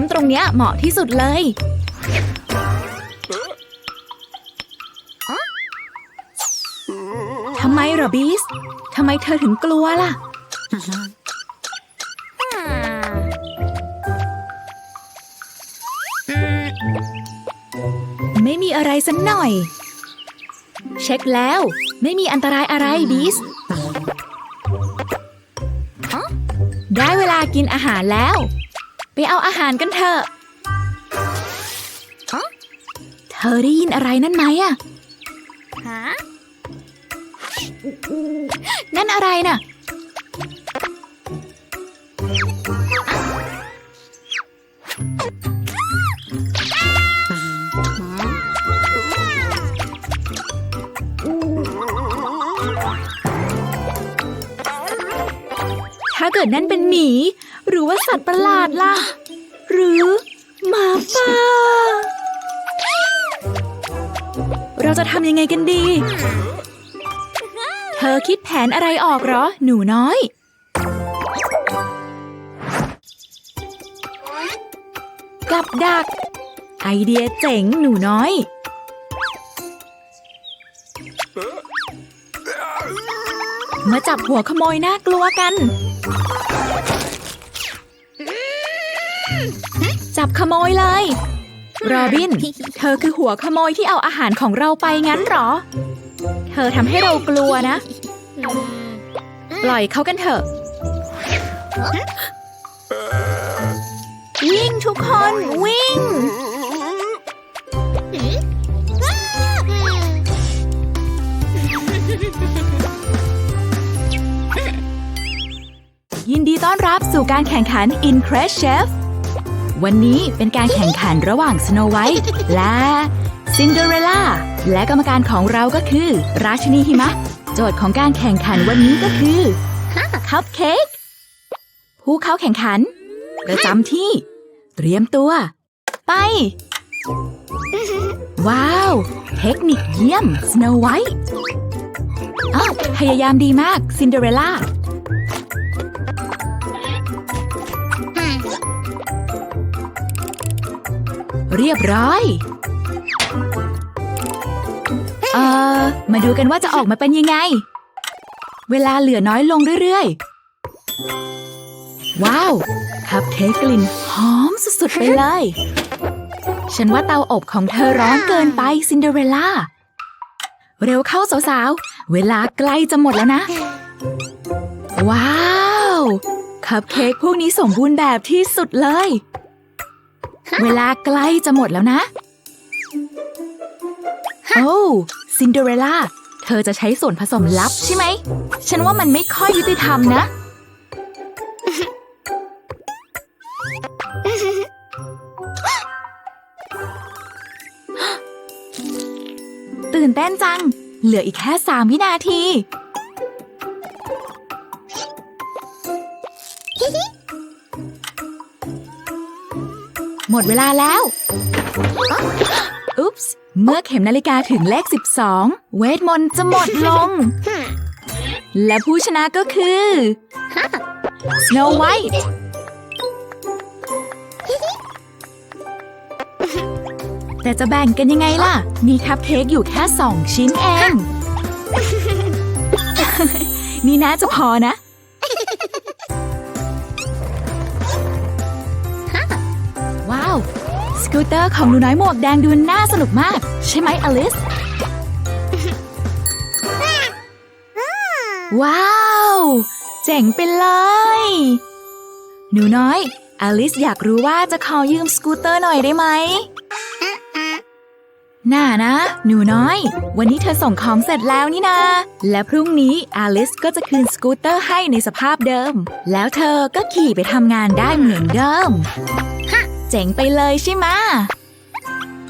มป์ตรงเนี้ยเหมาะที่สุดเลย ทำไมเหรอบีส ทำไมเธอถึงกลัวล่ะ ไม่มีอะไรสักหน่อย เช็คแล้ว ไม่มีอันตรายอะไรบีส ได้เวลากินอาหารแล้ว ไปเอาอาหารกันเถอะ เธอได้ยินอะไรนั่นไหมอะนั่นอะไรน่ะ ถ้าเกิดนั่นเป็นหมี หรือว่าสัตว์ประหลาดล่ะ หรือหมาป่า เราจะทำยังไงกันดี เธอคิดแผนอะไรออกเหรอ หนูน้อย กับดัก ไอเดียเจ๋งหนูน้อยมาจับหัวขโมยน่ากลัวกัน จับขโมยเลย โรบิน เธอคือหัวขโมยที่เอาอาหารของเราไปงั้นหรอ เธอทำให้เรากลัวนะ ปล่อยเขากันเถอะ วิ่งทุกคนวิ่ง ยินดีต้อนรับสู่การแข่งขัน Incredible Chef วันนี้เป็นการแข่งขันระหว่าง Snow White และ Cinderella และกรรมการของเราก็คือ ราชินีหิมะ โจทย์ของการแข่งขันวันนี้ก็คือคัพเค้กผู้เข้าแข่งขัน ประจำที่ เตรียมตัว ไป ว้าว เทคนิคเยี่ยม Snow White อ้าวพยายามดีมาก Cinderella เรี ยบร้อยเอ่อมาดูกันว่าจะออกมาเป็นยังไง เวลาเหลือน้อยลงเรื่อยๆ ว้าว คัพเค้กกลิ่นหอมสุดๆไปเลย ฉันว่าเตาอบของเธอร้อนเกินไปซินเดอเรลล่า เร็วเข้าสาวๆ เวลาใกล้จะหมดแล้วนะ ว้าว คัพเค้กพวกนี้สมบูรณ์แบบที่สุดเลย เวลาใกล้จะหมดแล้วนะ โอ้ซินเดอเรลล่า เธอจะใช้ส่วนผสมลับใช่ไหม ฉันว่ามันไม่ค่อยยุติธรรมนะ ตื่นเต้นจัง เหลืออีกแค่สามวินาที หมดเวลาแล้วอุ๊ปส์เมื่อเข็มนาฬิกาถึงเลข 12 เวทมนต์จะหมดลง และผู้ชนะก็คือ Snow White แต่จะแบ่งกันยังไงล่ะ มีคัพเค้กอยู่แค่สองชิ้นเอง นี่น่าจะพอนะ กูตเตอร์ของหนูน้อยหมวกแดงดูน่าสนุกมาก ใช่ไหมอลิส ว้าว เจ๋งไปเลย หนูน้อย อลิสอยากรู้ว่าจะขอยืมสกูตเตอร์หน่อยได้ไหมน่านะ หนูน้อย วันนี้เธอส่งของเสร็จแล้วนี่นา และพรุ่งนี้อลิสก็จะคืนสกูตเตอร์ให้ในสภาพเดิม แล้วเธอก็ขี่ไปทำงานได้เหมือนเดิม เจ๋งไปเลยใช่ไหม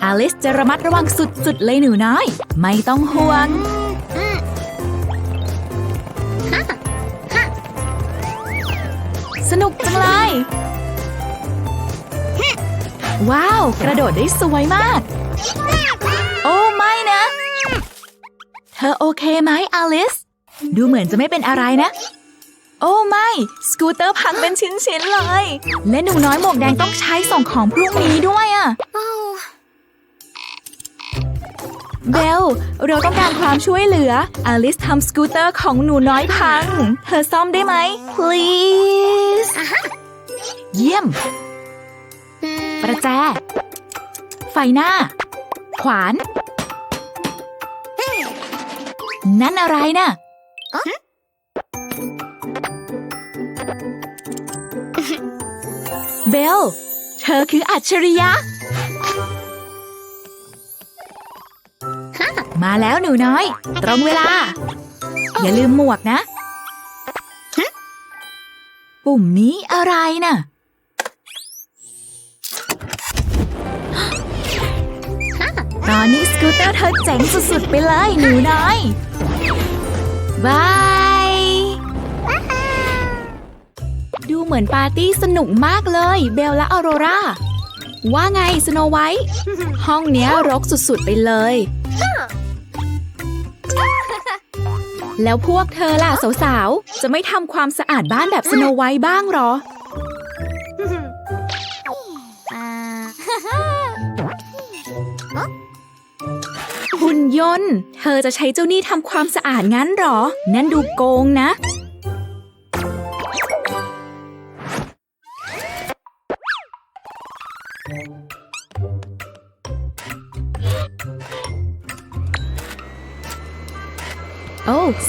อลิสจะระมัดระวังสุดๆเลยหนูน้อย ไม่ต้องห่วง สนุกจังเลย ว้าว กระโดดได้สวยมาก โอ้ไม่นะ เธอโอเคไหมอลิส ดูเหมือนจะไม่เป็นอะไรนะ โอ้ไม่ สกูตเตอร์พังเป็นชิ้น ๆ เลย และหนูน้อยหมวกแดงต้องใช้ส่งของพรุ่งนี้ด้วยอะ Oh. เบล เราต้องการความช่วยเหลือ อลิสทำสกูตเตอร์ของหนูน้อยพัง เธอซ่อมได้ไหม please เยี่ยม ประแจ ไฟหน้า ขวาน นั่นอะไรน่ะ เบล เธอคืออัจฉริยะ มาแล้วหนูน้อย ตรงเวลา อย่าลืมหมวกนะ ปุ่มนี้อะไรน่ะ ตอนนี้สกูตเตอร์เธอเจ๋งสุดๆไปเลยหนูน้อย บาย ดูเหมือนปาร์ตี้สนุกมากเลย เบลและออโรราว่าไงสโนไวท์ห้องเนี้ยรกสุดๆไปเลย แล้วพวกเธอล่ะสาวๆ จะไม่ทำความสะอาดบ้านแบบสโนไวท์บ้างหรอ หุ่นยนต์ เธอจะใช้เจ้านี่ทำความสะอาดงั้นหรอ นั่นดูโกงนะ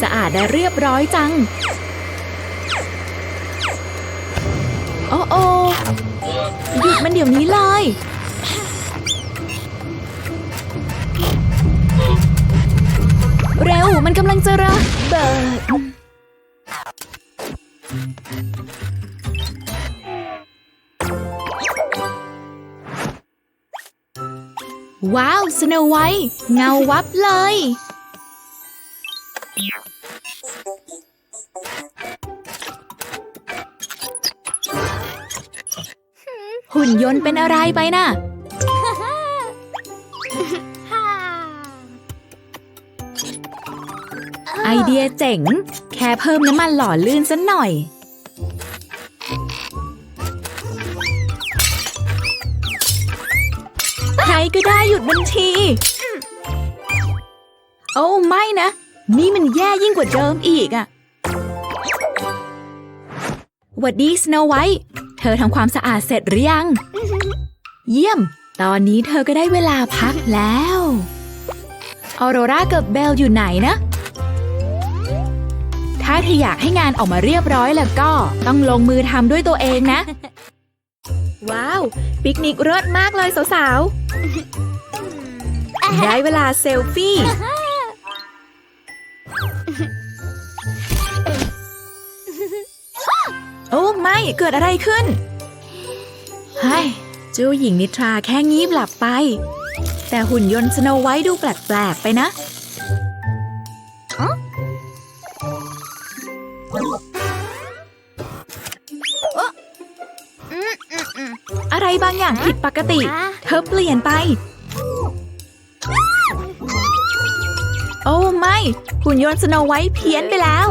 สะอาดและเรียบร้อยจัง โอ้โอหยุดมันเดี๋ยวนี้เลย เร็วมันกำลังจะระเบิด ว้าวสโนไวท์เงาวับเลย หุ่นยนต์เป็นอะไรไปน่ะไอเดียเจ๋ง แค่เพิ่มน้ำมันหล่อลื่นสักหน่อย ใครก็ได้หยุดบัญชี โอ้ ไม่นะ นี่มันแย่ยิ่งกว่าเดิมอีกอะหวัดดีสโนไวท์เธอทำความสะอาดเสร็จหรือยัง เยี่ยม ตอนนี้เธอก็ได้เวลาพักแล้วออโรรากับเบลอยู่ไหนนะ ถ้าเธออยากให้งานออกมาเรียบร้อยแล้วก็ต้องลงมือทำด้วยตัวเองนะ ว้าว ปิกนิกเลิศมากเลยสาวๆ ได้เวลาเซลฟี่ โอ้ไม่เกิดอะไรขึ้นเฮ้ยเจ้าหญิงนิทราแค่งีบหลับไป แต่หุ่นยนต์สโนไวท์ดูแปลก ๆ ไปนะอะไรบางอย่างผิดปกติ เธอเปลี่ยนไป โอ้ไม่หุ่นยนต์สโนไวท์เพี้ยนไปแล้ว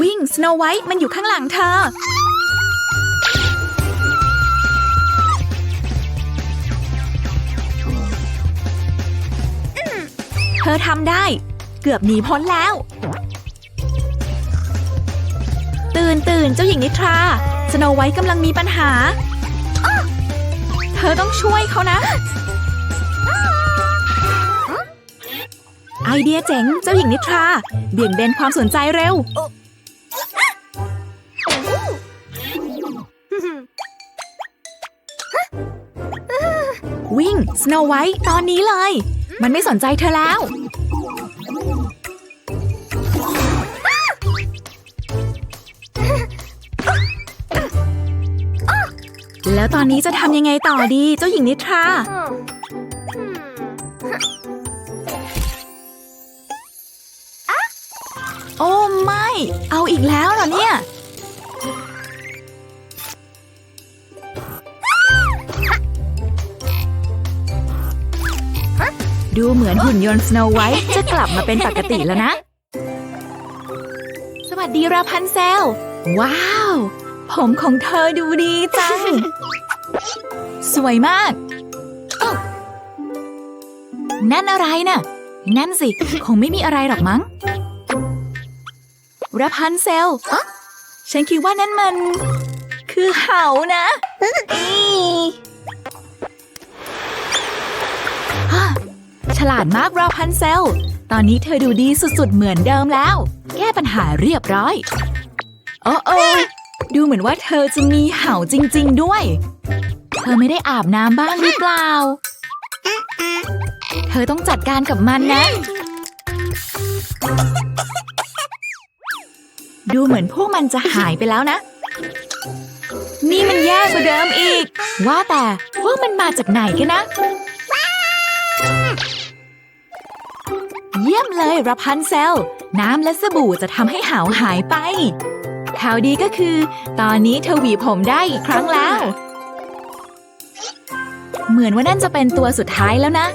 วิ่งสโนไวท์มันอยู่ข้างหลังเธอ เธอทำได้ เกือบหนีพ้นแล้ว ตื่นตื่นเจ้าหญิงนิทราสโนไวท์กำลังมีปัญหา เธอต้องช่วยเขานะ ไอเดียเจ๋งเจ้าหญิงนิทรา เบี่ยงเบนความสนใจเร็ว วิ่งสโนไวท์ตอนนี้เลย มันไม่สนใจเธอแล้ว แล้วตอนนี้จะทำยังไงต่อดีเจ้าหญิงนิทราโอ้ไม่ เอาอีกแล้วเหรอเนี่ย ดูเหมือนหุ่นยนต์สโนไวท์จะกลับมาเป็นปกติแล้วนะ สวัสดีราพันเซล ว้าว ผมของเธอดูดีจัง สวยมากเอ้านั่นอะไรน่ะ นั่นสิ คงไม่มีอะไรหรอกมั้งราพันเซลอ๊ะฉันคิดว่านั่นมัน คือเหานะ ลาดมากราพันเซล ตอนนี้เธอดูดีสุดๆเหมือนเดิมแล้ว แก้ปัญหาเรียบร้อย โอ้โอดูเหมือนว่าเธอจะมีเห่าจริง ๆ ด้วย เธอไม่ได้อาบน้ำบ้างหรือเปล่า เธอต้องจัดการกับมันนะ ดูเหมือนพวกมันจะหายไปแล้วนะ นี่มันแย่กว่าเดิมอีก ว่าแต่พวกมันมาจากไหนกันนะ เยี่ยมเลยราพันเซล น้ำและสบู่จะทำให้หาวหายไป ข่าวดีก็คือ ตอนนี้เธอหวีผมได้อีกครั้งแล้ว เหมือนว่านั่นจะเป็นตัวสุดท้ายแล้วนะ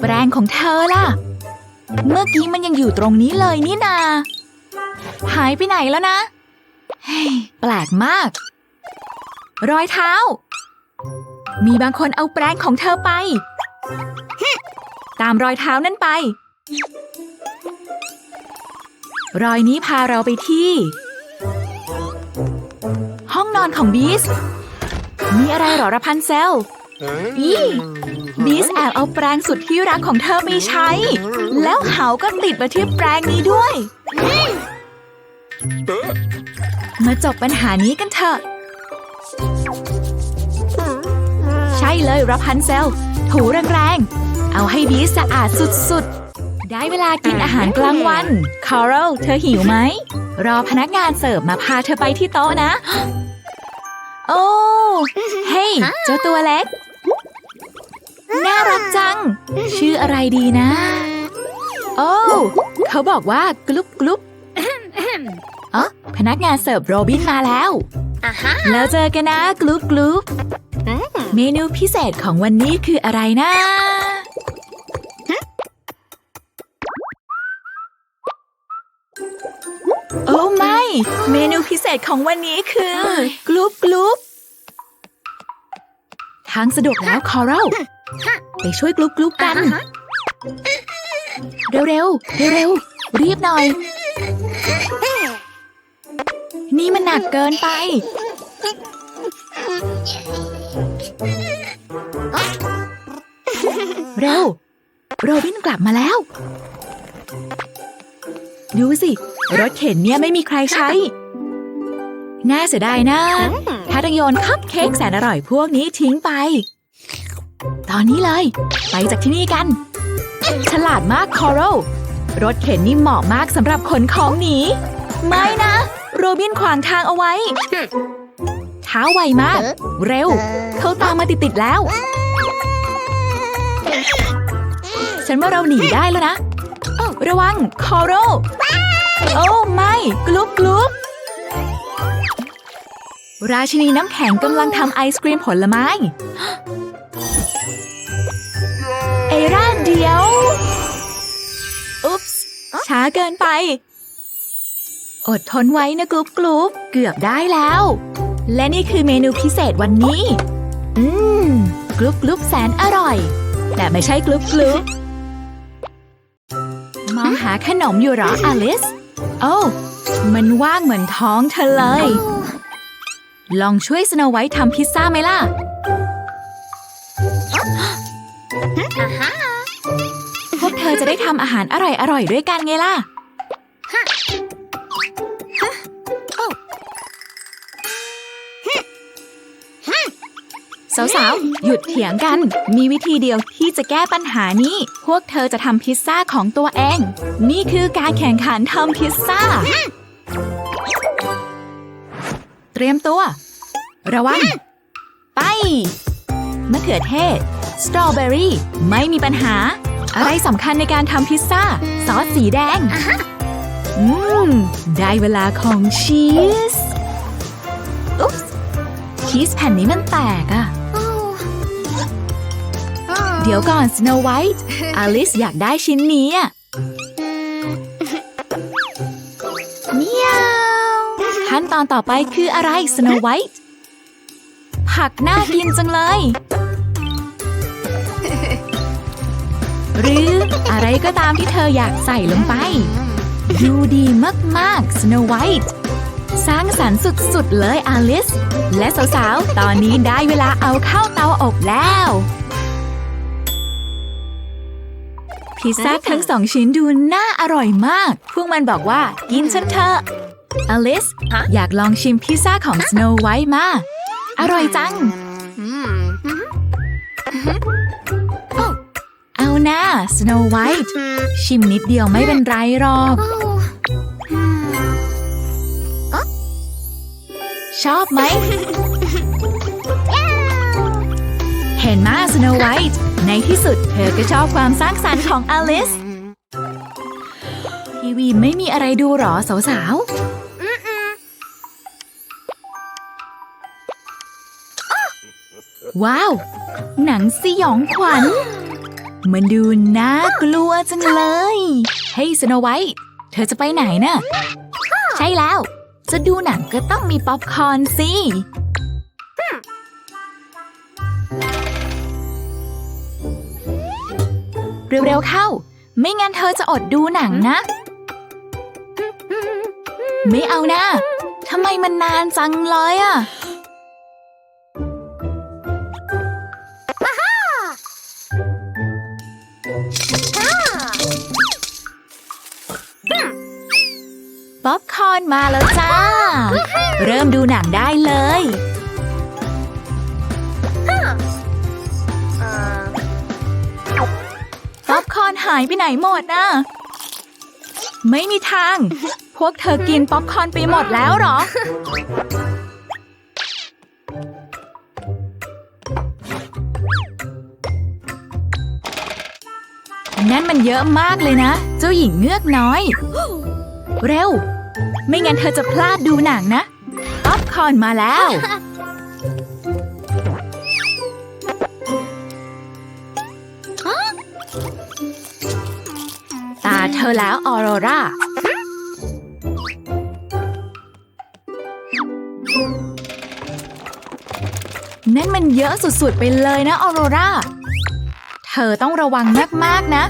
แปรงของเธอล่ะ เมื่อกี้มันยังอยู่ตรงนี้เลยนี่นา หายไปไหนแล้วนะแปลกมาก รอยเท้า มีบางคนเอาแปรงของเธอไป ตามรอยเท้านั่นไป รอยนี้พาเราไปที่ ห้องนอนของบีส มีอะไรเหรอระพันเซลอีบีสแอบเอาแปรงสุดที่รักของเธอไปใช้ แล้วเหาก็ติดมาที่แปรงนี้ด้วย มาจบปัญหานี้กันเถอะใช่ เลยรับพันเซล ถูแรงๆ เอาให้บีสะอาดสุดๆ ได้เวลากินอาหารกลางวันคาร์ลเธอหิวไหม รอพนักงานเสิร์ฟมาพาเธอไปที่โต๊ะนะ โอ้เฮ้ยเจ้าตัวเล็ก น่ารักจัง ชื่ออะไรดีนะ โอ้เขาบอกว่ากลุ๊บกลุ๊บอ๋อพนักงานเสิร์ฟโรบินมาแล้ว แล้วเจอกันนะกลุ๊บกลุ๊บ เมนูพิเศษของวันนี้คืออะไรนะโอ้ไม่ เมนูพิเศษของวันนี้คือกลุ๊บกลุ๊บทางสะดวกแล้วคอรัลไปช่วยกลุ๊บกลุ๊บกัน เร็วเร็วเร็วเร็วๆรีบหน่อย นี่มันหนักเกินไป เร็ว โรบินกลับมาแล้ว ดูสิ รถเข็นเนี่ยไม่มีใครใช้ น่าเสียดายนะ ถ้าต้องโยนคัพเค้กแสนอร่อยพวกนี้ทิ้งไป ตอนนี้เลย ไปจากที่นี่กัน ฉลาดมากคอรัลรถเข็นนี่เหมาะมากสำหรับขนของหนี ไม่นะ โรบินขวางทางเอาไว้ เท้าไวมาก เร็ว เขาตามมาติดๆแล้ว ฉันว่าเราหนีได้แล้วนะเอ้าระวัง คอรัลโอ้ไม่ กลุ๊บกลุ๊บราชินีน้ำแข็งกำลังทำไอศกรีมผลไม้ เอร่าเดียว อุ๊ปส์ช้าเกินไป อดทนไว้นะกรุ๊ปกรุ๊ปเกือบได้แล้ว และนี่คือเมนูพิเศษวันนี้ อืมกรุ๊ปกรุ๊ปแสนอร่อย แต่ไม่ใช่กรุ๊ปกรุ๊ปมอง หาขนมอยู่เหรออลิส โอ้มันว่างเหมือนท้องเธอเลย ลองช่วยสโนไวท์ทำพิซซ่าไหมล่ะพวกเธอจะได้ทำอาหารอร่อยๆด้วยกันไงล่ะ สาวๆ หยุดเถียงกัน มีวิธีเดียวที่จะแก้ปัญหานี้ พวกเธอจะทำพิซซ่าของตัวเอง นี่คือการแข่งขันทำพิซซ่า เตรียมตัว ระวัง ไป มะเขือเทศ สตรอเบอรี่ ไม่มีปัญหา อะไรสำคัญในการทำพิซซ่า ซอสสีแดง อืม ได้เวลาของชีส อุ๊ปชีสแผ่นนี้มันแตกอะ เดี๋ยวก่อนสโนไวท์อลิสอยากได้ชิ้นนี้เมียวขั้นตอนต่อไปคืออะไรสโนไวท์ผักน่ากินจังเลย หรืออะไรก็ตามที่เธออยากใส่ลงไป ดูดีมากๆ Snow White สร้างสรรค์สุดๆเลยอลิส และสาวๆ ตอนนี้ได้เวลาเอาเข้าเตาอบแล้ว พิซซ่าทั้งสองชิ้นดูน่าอร่อยมาก พวกมันบอกว่า กินฉันเถอะอลิสฮะอยากลองชิมพิซซ่าของ Snow White มา อร่อยจัง เอาหน้า Snow White ชิมนิดเดียวไม่เป็นไรหรอกชอบไหม เห็นมาสโนไวท์ ในที่สุด เธอก็ชอบความสร้างสรรค์ของอลิส ทีวีไม่มีอะไรดูหรอสาวๆว้าว หนังสยองขวัญ มันดูน่ากลัวจังเลย เฮ้ยสโนไวท์เธอจะไปไหนน่ะ ใช่แล้ว จะดูหนังก็ต้องมีป๊อปคอร์นสิ เร็วๆเข้า ไม่งั้นเธอจะอดดูหนังนะ ไม่เอานะทำไมมันนานจังเลยอะป๊อปคอร์นมาแล้วจ้า เริ่มดูหนังได้เลย หายไปไหนหมดน่ะไม่มีทาง พวกเธอกินป๊อปคอร์นไปหมดแล้วเหรอ นั่นมันเยอะมากเลยนะ เจ้าหญิงเงือกน้อย เร็ว ไม่งั้นเธอจะพลาดดูหนังนะ ป๊อปคอร์นมาแล้ว เธอแล้วออโรรานั่นมันเยอะสุดๆไปเลยนะออโรราเธอต้องระวังมากๆนะ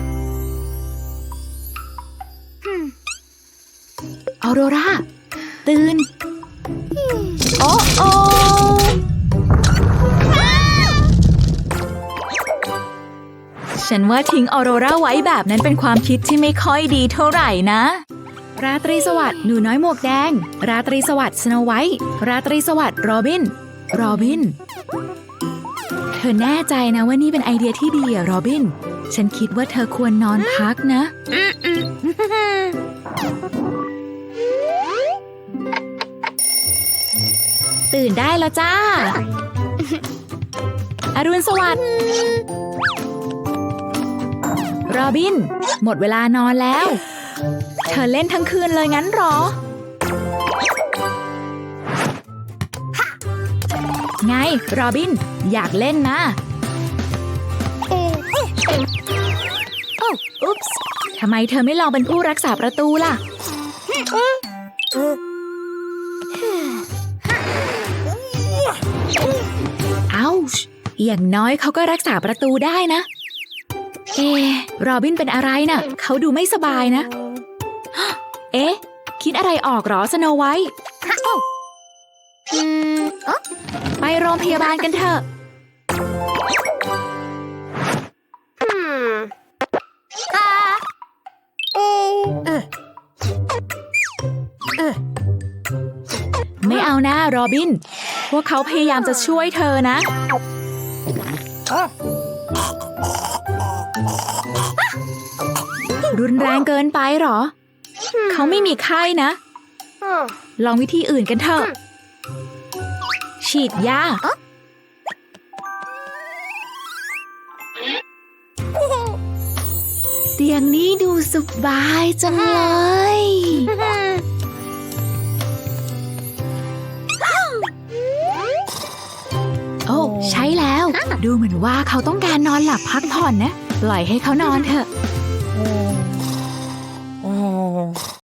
ออโรราตื่น โอ้โอ ฉันว่าทิ้งออโรราไว้แบบนั้นเป็นความคิดที่ไม่ค่อยดีเท่าไหร่นะ ราตรีสวัสดิ์หนูน้อยหมวกแดง ราตรีสวัสดิ์สโนไวท์ราตรีสวัสดิ์โรบิน โรบิน เธอแน่ใจนะว่านี่เป็นไอเดียที่ดีอะโรบิน ฉันคิดว่าเธอควรนอนพักนะ ตื่นได้แล้วจ้า อรุณสวัสดิ์ โรบิน หมดเวลานอนแล้ว เธอเล่นทั้งคืนเลยงั้นหรอ ไงโรบิน อยากเล่นนะโอ้อุ๊ปส์ทำไมเธอไม่ลองเป็นผู้รักษาประตูล่ะ เอ้าอย่างน้อยเขาก็รักษาประตูได้นะ เอะโรบินเป็นอะไรน่ะ เขาดูไม่สบายนะ เอ๊ะ คิดอะไรออกเหรอสโนไวท์ไปโรงพยาบาลกันเถอะไม่เอานะโรบิน พวกเขาพยายามจะช่วยเธอนะ รุนแรงเกินไปหรอ เขาไม่มีไข้นะ ลองวิธีอื่นกันเถอะ ฉีดยาเตียงนี้ดูสบายจังเลย โอ้ใช้แล้ว ดูเหมือนว่าเขาต้องการนอนหลับพักผ่อนนะ ปล่อยให้เขานอนเถอะ